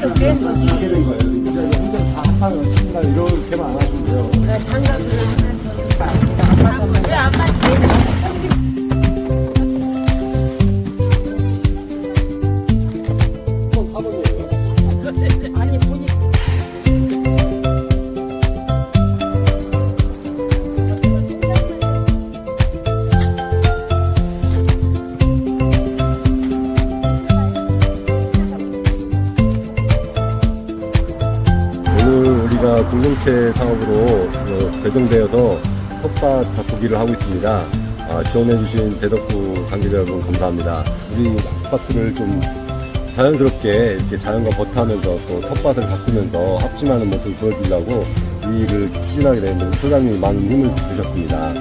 장갑도 된 거지. 되는 거예요. 이제 혼자 다 합하는 친다 이렇게만 안 하시면 돼요. 장갑을 하는 거지. 왜안 맞지? 아니 우리가 공동체 사업으로 어, 배정되어서 텃밭 가꾸기를 하고 있습니다. 아, 지원해주신 대덕구 관계자 여러분 감사합니다. 우리 아파트를 좀 자연스럽게 이렇게 자연과 버타면서 또 텃밭을 가꾸면서 합심하는 모습을 보여주려고 이 일을 추진하게 됐는데 소장님이 많은 힘을 주셨습니다.